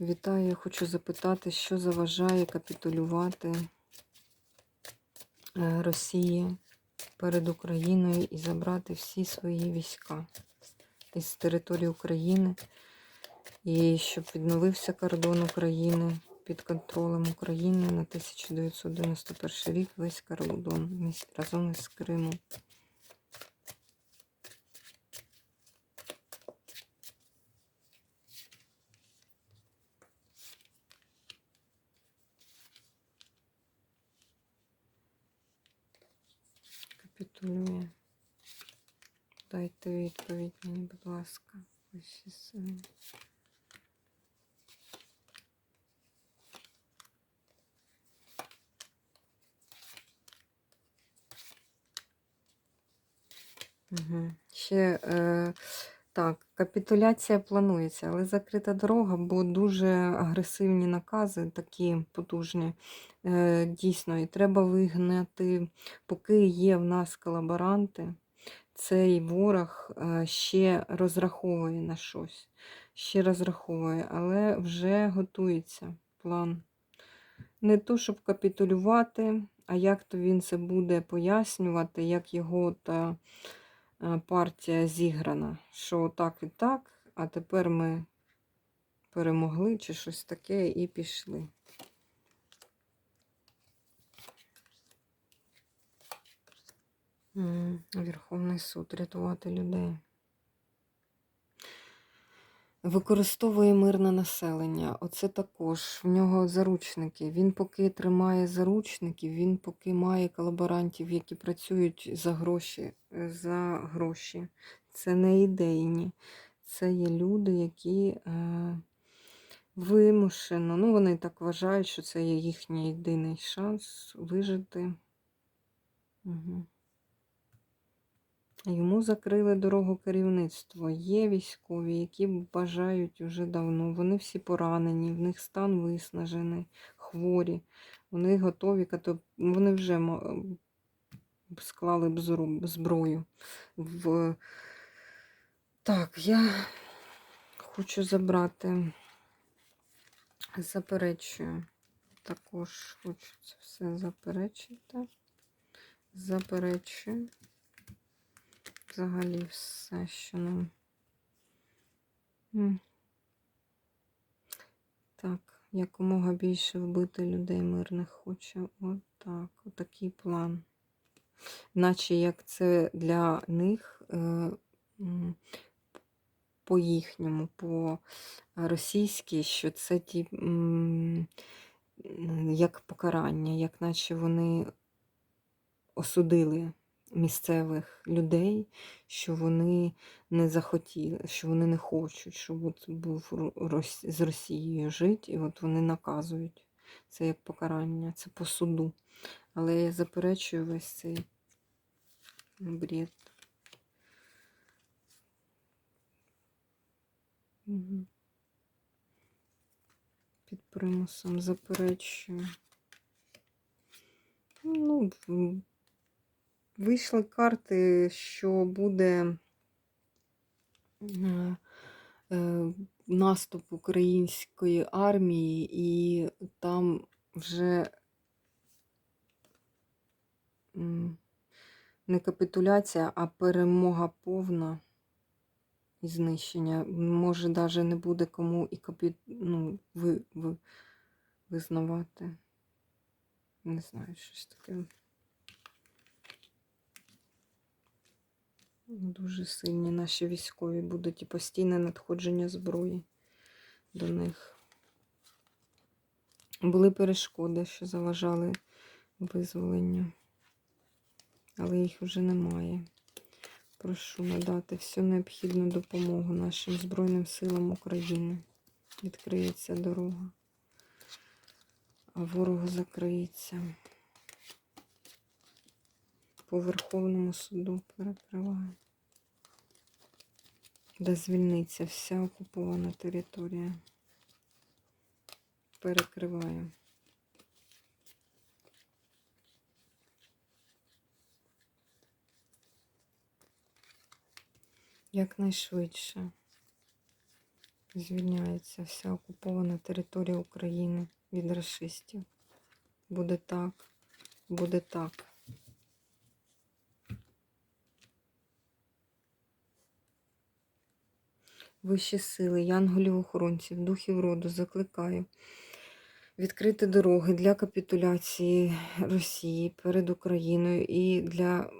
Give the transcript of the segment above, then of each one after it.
Вітаю, я хочу запитати, що заважає капітулювати е, Росії перед Україною і забрати всі свої війська із території України, і щоб відновився кордон України під контролем України на 1991 рік весь кордон разом із Кримом. Капітулює. Дайте відповідь мені, будь ласка. Ось і все. Угу. Ще е, так, капітуляція планується, але закрита дорога, бо дуже агресивні накази, такі потужні. Е, дійсно, і треба вигнати, поки є в нас колаборанти, цей ворог е, ще розраховує на щось. Ще розраховує, але вже готується план. Не то, щоб капітулювати, а як то він це буде пояснювати, як його та партія зіграна, що так і так, а тепер ми перемогли чи щось таке і пішли. Верховний суд рятувати людей. Використовує мирне населення. Оце також. В нього заручники. Він поки тримає заручників, він поки має колаборантів, які працюють за гроші. е, За гроші. Це не ідейні. Це є люди, які е, вимушено. Ну, вони так вважають, що це є їхній єдиний шанс вижити. Угу. Йому закрили дорогу керівництво. Є військові, які бажають уже давно. Вони всі поранені, в них стан виснажений, хворі. Вони готові, вони вже склали б зброю. В... Так, я хочу забрати, заперечую. Також хочу це все заперечити. Заперечую взагалі все, що нам. Так, якомога більше вбити людей мирних хоче. Отак, отакий план. Наче як це для них е, по їхньому, по російськи, що це ті, як покарання, як наче вони осудили місцевих людей, що вони не захотіли, що вони не хочуть, щоб от був з Росією жити, і от вони наказують. Це як покарання, це по суду. Але я заперечую весь цей бред. Під примусом заперечую. Ну, вийшли карти, що буде е, наступ української армії, і там вже не капітуляція, а перемога повна і знищення. Може, навіть не буде кому і капі... ну, ви, ви, визнавати. Не знаю, щось таке. Дуже сильні наші військові будуть і постійне надходження зброї до них. Були перешкоди, що заважали визволенню, але їх вже немає. Прошу надати всю необхідну допомогу нашим Збройним силам України. Відкриється дорога, а ворогу закриється. По Верховному суду перекриваю. Де звільниться вся окупована територія. Перекриваю. Якнайшвидше. Звільняється вся окупована територія України від расистів. Буде так, буде так. Вищі сили, янголів-охоронців, духів роду закликаю відкрити дороги для капітуляції Росії перед Україною і для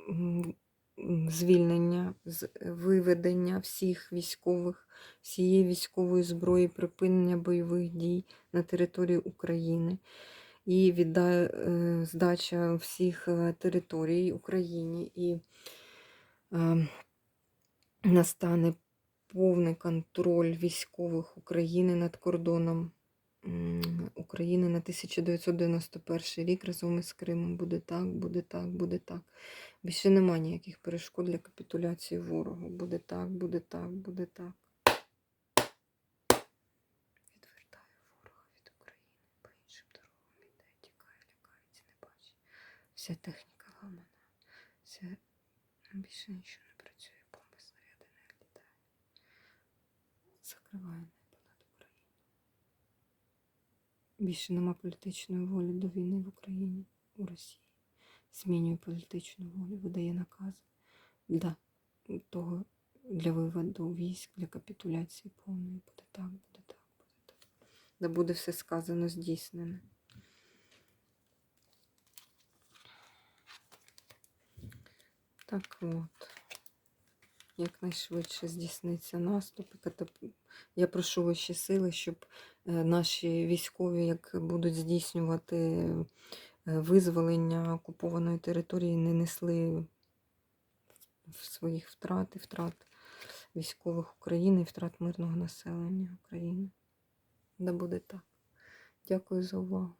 звільнення, виведення всіх військових, всієї військової зброї, припинення бойових дій на території України. І відда... е, здача всіх е, територій Україні і е, настане повний контроль військових України над кордоном України на 1991 рік разом із Кримом. Буде так, буде так, буде так. Більше нема ніяких перешкод для капітуляції ворогу. Буде так, буде так, буде так. Відвертаю ворога від України. По іншим дорогам іде, тікає, лякається, не бачить. Вся техніка ламана. Вся... Більше нічого Закриває небо над Україною. Більше нема політичної волі до війни в Україні, у Росії. Змінює політичну волю, видає накази для того, для виводу військ, для капітуляції повної. Буде так, буде так, буде так. Да буде все сказано, здійснене. Так от, якнайшвидше здійсниться наступ. і Я прошу ваші сили, щоб е, наші військові, як будуть здійснювати е, визволення окупованої території, не несли своїх втрат і втрат військових України і втрат мирного населення України. Да буде так. Дякую за увагу.